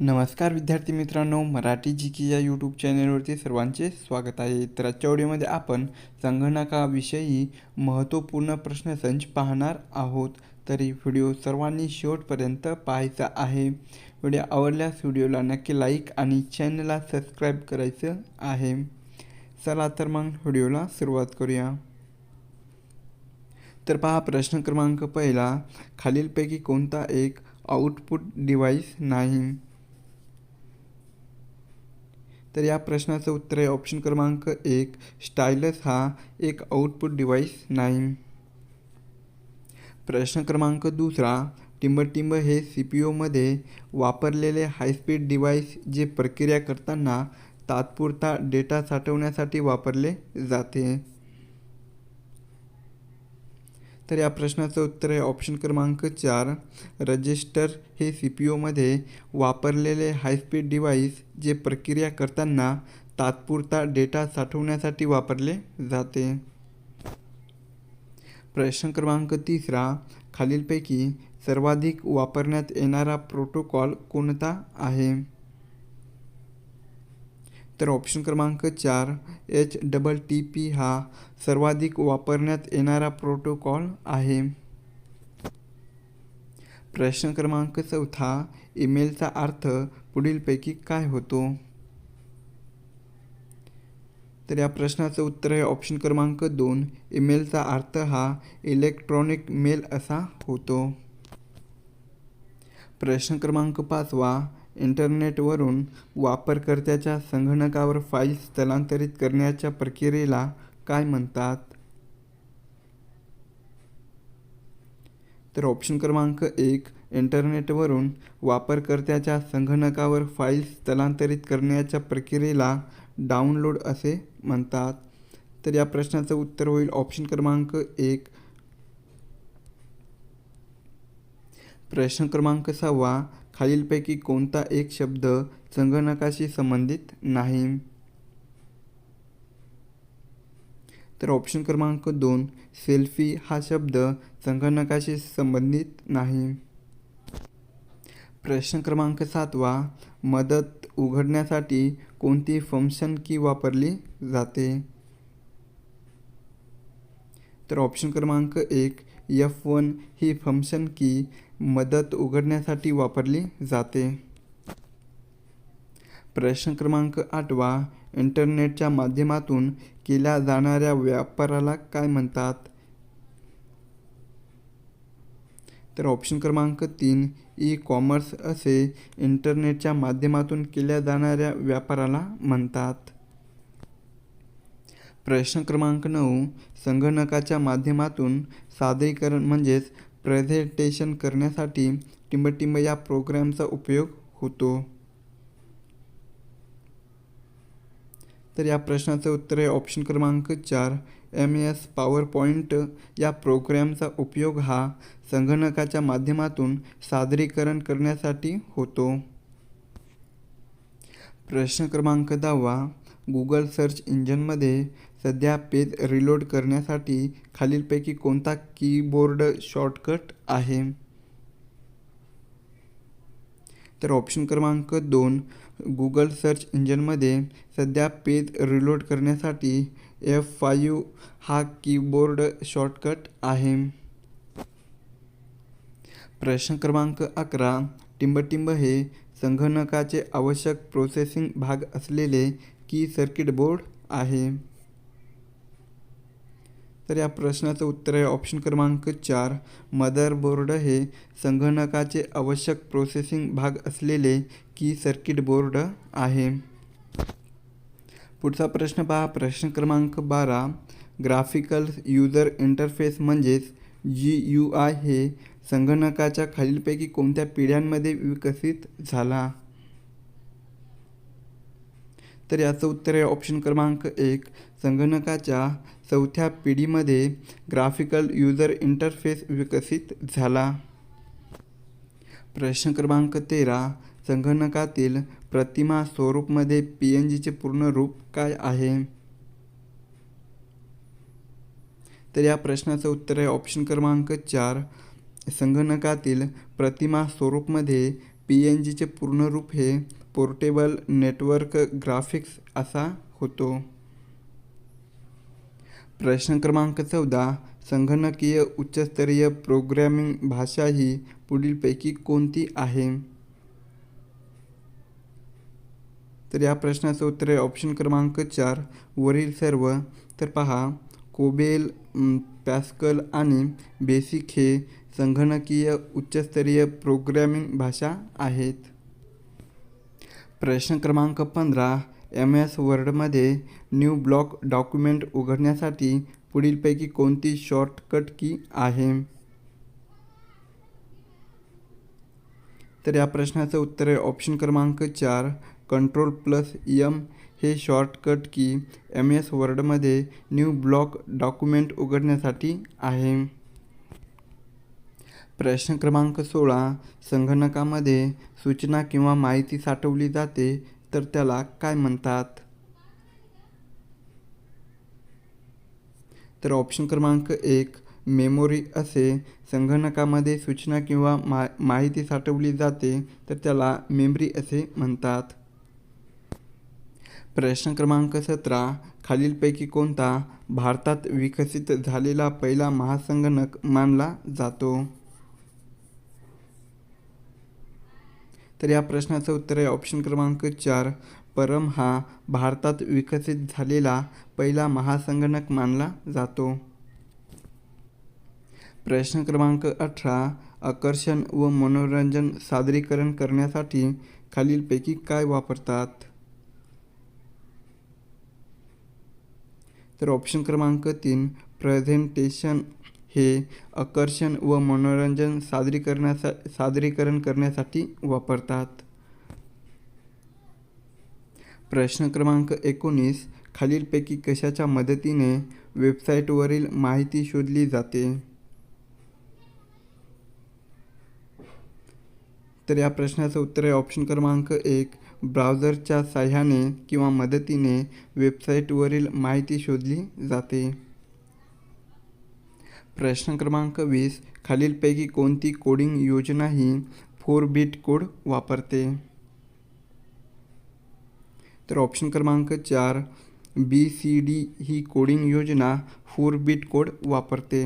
नमस्कार विद्यार्थी मित्रांनो मराठी जी की या यूट्यूब चॅनलवरती सर्वांचे स्वागत आहे. तर आजच्या व्हिडिओमध्ये आपण संगणकाविषयी महत्त्वपूर्ण प्रश्नसंच पाहणार आहोत. तरी व्हिडिओ सर्वांनी शेवटपर्यंत पाहायचा आहे. व्हिडिओ आवडल्यास व्हिडिओला नक्की लाईक आणि चॅनलला सबस्क्राईब करायचं आहे. चला तर मग व्हिडिओला सुरुवात करूया. तर पहा प्रश्न क्रमांक पहिला. खालीलपैकी कोणता एक आउटपुट डिव्हाइस नाही? तर या प्रश्नाचं उत्तर आहे ऑप्शन क्रमांक एक. स्टायलस हा एक आउटपुट डिव्हाइस नाही. प्रश्न क्रमांक दुसरा. टिंबटिंब हे सी पी ओमध्ये वापरलेले हायस्पीड डिव्हाइस जे प्रक्रिया करताना तात्पुरता डेटा साठवण्यासाठी वापरले जाते. तर या प्रश्नाचं उत्तर आहे ऑप्शन क्रमांक चार. रजिस्टर हे सी पी ओमध्ये वापरलेले हायस्पीड डिव्हाइस जे प्रक्रिया करताना तात्पुरता डेटा साठवण्यासाठी वापरले जाते. प्रश्न क्रमांक तिसरा. खालीलपैकी सर्वाधिक वापरण्यात येणारा प्रोटोकॉल कोणता आहे? तर ऑप्शन क्रमांक चार एच डबल टी पी हा सर्वाधिक वापरण्यात येणारा प्रोटोकॉल आहे. प्रश्न क्रमांक चौथा ईमेलचा अर्थ पुढीलपैकी काय होतो? तर या प्रश्नाचं उत्तर आहे ऑप्शन क्रमांक दोन ईमेलचा अर्थ हा इलेक्ट्रॉनिक मेल असा होतो. प्रश्न क्रमांक पाचवा इंटरनेटवरून वापरकर्त्याच्या संगणकावर फाईल स्थलांतरित करण्याच्या प्रक्रियेला काय म्हणतात? तर ऑप्शन क्रमांक एक इंटरनेटवरून वापरकर्त्याच्या संगणकावर फाईल स्थलांतरित करण्याच्या प्रक्रियेला डाउनलोड असे म्हणतात. तर या प्रश्नाचं उत्तर होईल ऑप्शन क्रमांक एक. प्रश्न क्रमांक सहावा खालीलपैकी कोणता एक शब्द संगणकाशी संबंधित नाही? तर ऑप्शन क्रमांक दोन सेल्फी हा शब्द संगणकाशी संबंधित नाही. प्रश्न क्रमांक सातवा मदत उघडण्यासाठी कोणती फंक्शन की वापरली जाते? तर ऑप्शन क्रमांक एक एफ वन ही फंक्शन की मदत उघडण्यासाठी वापरली जाते. प्रश्न क्रमांक आठवा इंटरनेटच्या माध्यमातून केल्या जाणाऱ्या व्यापाराला काय म्हणतात? तर ऑप्शन क्रमांक तीन ई कॉमर्स असे इंटरनेटच्या माध्यमातून केल्या जाणाऱ्या व्यापाराला म्हणतात. प्रश्न क्रमांक नऊ संगणकाच्या माध्यमातून सादरीकरण म्हणजेच प्रेझेंटेशन करण्यासाठी टिंबटिंब या प्रोग्रॅमचा उपयोग होतो. तर या प्रश्नाचं उत्तर आहे ऑप्शन क्रमांक चार. एम एस पॉवर पॉईंट या प्रोग्रॅमचा उपयोग हा संगणकाच्या माध्यमातून सादरीकरण करण्यासाठी होतो. प्रश्न क्रमांक दहावा. गुगल सर्च इंजिनमध्ये सध्या पेज रिलोड करण्यासाठी खालीलपैकी कोणता कीबोर्ड शॉर्टकट आहे? तर ऑप्शन क्रमांक दोन गुगल सर्च इंजिनमध्ये सध्या पेज रिलोड करण्यासाठी एफ फाईव्ह हा कीबोर्ड शॉर्टकट आहे. प्रश्न क्रमांक अकरा टिंबटिंब हे संगणकाचे आवश्यक प्रोसेसिंग भाग असलेले की सर्किट बोर्ड आहे. तर या प्रश्नाचं उत्तर आहे ऑप्शन क्रमांक चार. मदरबोर्ड हे संगणकाचे आवश्यक प्रोसेसिंग भाग असलेले की सर्किट बोर्ड आहे. पुढचा प्रश्न पहा. प्रश्न क्रमांक बारा. ग्राफिकल युजर इंटरफेस म्हणजेच जी यू आय हे संगणकाच्या खालीलपैकी कोणत्या पिढ्यांमध्ये विकसित झाला? तर याचं उत्तर आहे ऑप्शन क्रमांक एक. संगणकाच्या चौथ्या पिढीमध्ये ग्राफिकल युजर इंटरफेस विकसित झाला. प्रश्न क्रमांक तेरा संगणकातील प्रतिमा स्वरूपमध्ये पी एन जीचे पूर्ण रूप काय आहे? तर या प्रश्नाचं उत्तर आहे ऑप्शन क्रमांक चार. संगणकातील प्रतिमा स्वरूपमध्ये पी एन जीचे पूर्ण रूप हे पोर्टेबल नेटवर्क ग्राफिक्स असा होतो. प्रश्न क्रमांक चौदा संगणकीय उच्चस्तरीय प्रोग्रॅमिंग भाषा ही पुढीलपैकी कोणती आहे? तर या प्रश्नाचं उत्तर आहे ऑप्शन क्रमांक चार वरील सर्व. तर पहा कोबेल पॅस्कल आणि बेसिक हे संगणकीय उच्चस्तरीय प्रोग्रॅमिंग भाषा आहेत. प्रश्न क्रमांक पंधरा एम एस वर्डमध्ये न्यू ब्लॉक डॉक्युमेंट उघडण्यासाठी पुढीलपैकी कोणती शॉर्टकट की आहे? तर या प्रश्नाचं उत्तर आहे ऑप्शन क्रमांक चार कंट्रोल प्लस यम हे शॉर्टकट की एम एस वर्डमध्ये न्यू ब्लॉक डॉक्युमेंट उघडण्यासाठी आहे. प्रश्न क्रमांक सोळा संगणकामध्ये सूचना किंवा माहिती साठवली जाते तर त्याला काय म्हणतात? तर ऑप्शन क्रमांक एक मेमोरी असे संगणकामध्ये सूचना किंवा मा माहिती साठवली जाते तर त्याला मेमरी असे म्हणतात. प्रश्न क्रमांक सतरा खालीलपैकी कोणता भारतात विकसित झालेला पहिला महासंगणक मानला जातो? तर या प्रश्नाचं उत्तर आहे ऑप्शन क्रमांक चार. परम हा भारतात विकसित झालेला पहिला महासंगणक मानला जातो. प्रश्न क्रमांक अठरा. आकर्षण व मनोरंजन सादरीकरण करण्यासाठी खालीलपैकी काय वापरतात? तर ऑप्शन क्रमांक तीन. प्रेझेंटेशन हे आकर्षण व मनोरंजन सादरीकरणासा सादरीकरण करण्यासाठी वापरतात. प्रश्न क्रमांक एकोणीस खालीलपैकी कशाच्या मदतीने वेबसाईटवरील माहिती शोधली जाते? तर या प्रश्नाचं उत्तर आहे ऑप्शन क्रमांक एक ब्राउझरच्या साह्याने किंवा मदतीने वेबसाईटवरील माहिती शोधली जाते. प्रश्न क्रमांक वीस खालीलपैकी कोणती कोडिंग योजना ही फोर बीट कोड वापरते? तर ऑप्शन क्रमांक चार बी सी डी ही कोडिंग योजना फोर बीट कोड वापरते.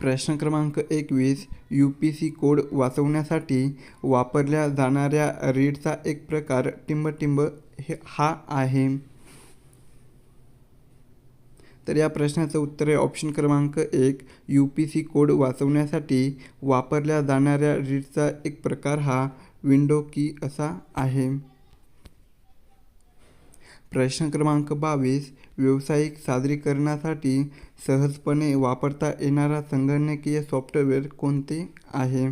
प्रश्न क्रमांक एकवीस यू पी सी कोड वाचवण्यासाठी वापरल्या जाणाऱ्या रीडचा एक प्रकार टिंबटिंब हे हा आहे. तर या प्रश्नाचं उत्तर आहे ऑप्शन क्रमांक एक. यू पी सी कोड वाचवण्यासाठी वापरल्या जाणाऱ्या रीडचा एक प्रकार हा विंडो की असा आहे. प्रश्न क्रमांक बावीस. व्यावसायिक सादरीकरणासाठी सहजपणे वापरता येणारा संगणकीय सॉफ्टवेअर कोणते आहे?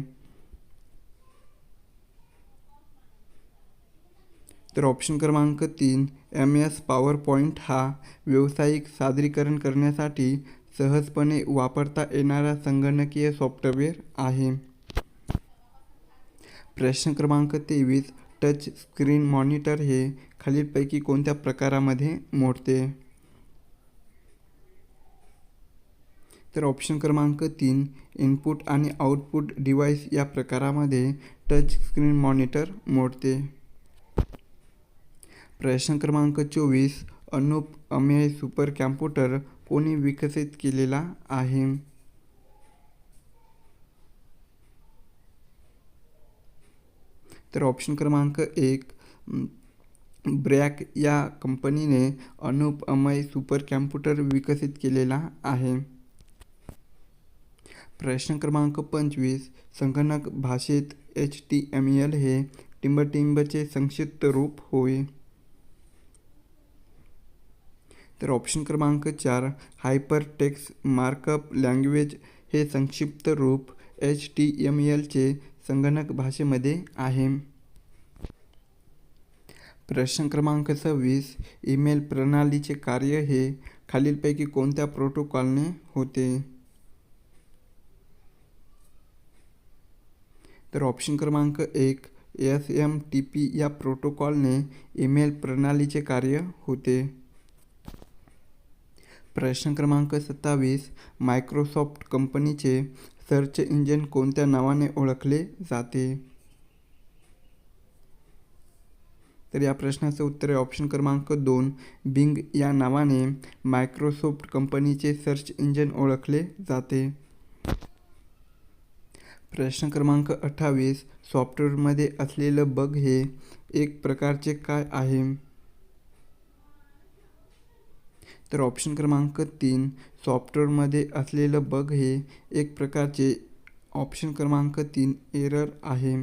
तर ऑप्शन क्रमांक तीन. एम एस पॉवर पॉईंट हा व्यावसायिक सादरीकरण करण्यासाठी सहजपणे वापरता येणारा संगणकीय सॉफ्टवेअर आहे. प्रश्न क्रमांक तेवीस टच स्क्रीन मॉनिटर हे खालीलपैकी कोणत्या प्रकारामध्ये मोडते? तर ऑप्शन क्रमांक तीन इनपुट आणि आउटपुट डिव्हाइस या प्रकारामध्ये टच स्क्रीन मॉनिटर मोडते. प्रश्न क्रमांक चोवीस अनुप अमेय सुपर कॅम्प्युटर कोणी विकसित केलेला आहे? तर ऑप्शन क्रमांक एक ब्रॅक या कंपनीने अनुप अमय सुपर कॅम्प्युटर विकसित केलेला आहे. प्रश्न क्रमांक पंचवीस संगणक भाषेत एच टी एम एल हे टिंबटिंबचे संक्षिप्त रूप होय. तर ऑप्शन क्रमांक चार हायपर टेक्स मार्कअप लँग्वेज हे संक्षिप्त रूप एच टी एम एलचे संगणक भाषेमध्ये आहे. प्रश्न क्रमांक सव्वीस ईमेल प्रणालीचे कार्य हे खालीलपैकी कोणत्या प्रोटोकॉलने होते? तर ऑप्शन क्रमांक एक एस एम टी पी या प्रोटोकॉलने ईमेल प्रणालीचे कार्य होते. प्रश्न क्रमांक सत्तावीस मायक्रोसॉफ्ट कंपनीचे सर्च इंजिन कोणत्या नावाने ओळखले जाते? तर या प्रश्नाचं उत्तर आहे ऑप्शन क्रमांक दोन. बिंग या नावाने मायक्रोसॉफ्ट कंपनीचे सर्च इंजिन ओळखले जाते. प्रश्न क्रमांक अठ्ठावीस. सॉफ्टवेअरमध्ये असलेलं बग हे एक प्रकारचे काय आहे? तर ऑप्शन क्रमांक तीन सॉफ्टवेअरमध्ये असलेलं बग हे एक प्रकारचे ऑप्शन क्रमांक तीन एरर आहे.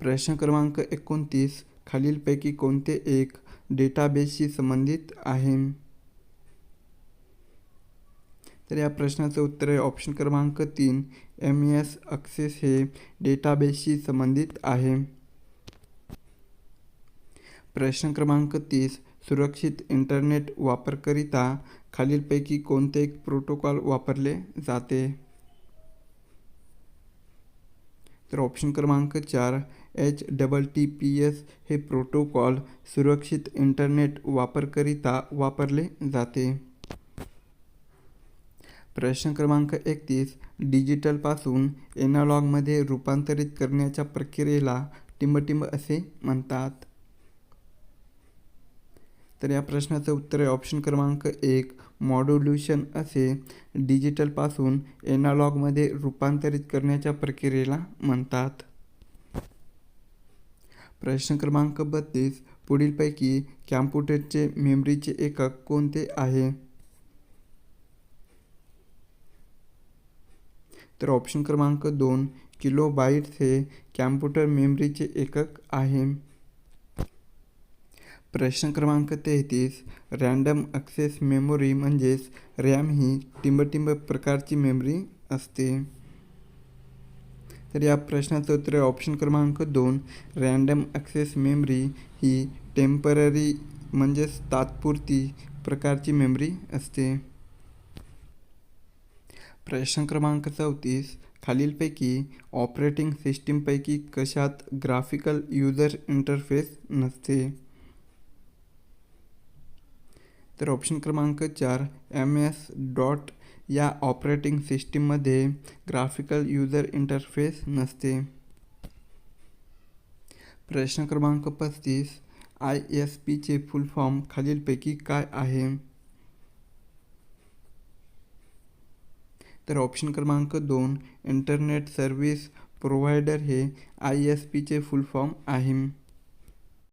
प्रश्न क्रमांक एकोणतीस खालीलपैकी कोणते एक डेटाबेसशी संबंधित आहे? तर या प्रश्नाचं उत्तर आहे ऑप्शन क्रमांक तीन एम एस अक्सेस हे डेटाबेसशी संबंधित आहे. प्रश्न क्रमांक तीस सुरक्षित इंटरनेट वापरकरिता खालीलपैकी कोणते एक प्रोटोकॉल वापरले जाते? तर ऑप्शन क्रमांक चार H double T P S हे प्रोटोकॉल सुरक्षित इंटरनेट वापरकरिता वापरले जाते. प्रश्न क्रमांक एकतीस डिजिटलपासून एनालॉगमध्ये रूपांतरित करण्याच्या प्रक्रियेला टिंबटिंब असे म्हणतात. तर या प्रश्नाचं उत्तर आहे ऑप्शन क्रमांक एक. मॉड्युल्युशन असे डिजिटलपासून एनालॉगमध्ये रूपांतरित करण्याच्या प्रक्रियेला म्हणतात. प्रश्न क्रमांक बत्तीस. पुढीलपैकी कॅम्प्युटरचे मेमरीचे एकक कोणते आहे? तर ऑप्शन क्रमांक दोन. किलो बाईट्स हे कॅम्प्युटर मेमरीचे एकक आहे. प्रश्न क्रमांक तेहतीस रँडम ॲक्सेस मेमोरी म्हणजेच रॅम ही टिंबटिंब प्रकारची मेमरी असते. तर या प्रश्नाचं उत्तर ऑप्शन क्रमांक दोन रँडम ॲक्सेस मेमरी ही टेम्पररी म्हणजेच तात्पुरती प्रकारची मेमरी असते. प्रश्न क्रमांक चौतीस, खालीलपैकी ऑपरेटिंग सिस्टीमपैकी कशात ग्राफिकल युजर इंटरफेस नसते? तर ऑप्शन क्रमांक चार एम एस डॉट या ऑपरेटिंग सिस्टीममध्ये ग्राफिकल युजर इंटरफेस नसते. प्रश्न क्रमांक पस्तीस आय एस पीचे फुल फॉर्म खालीलपैकी काय आहे? तर ऑप्शन क्रमांक दोन इंटरनेट सर्व्हिस प्रोव्हायडर हे आय एस पीचे फुल फॉर्म आहे.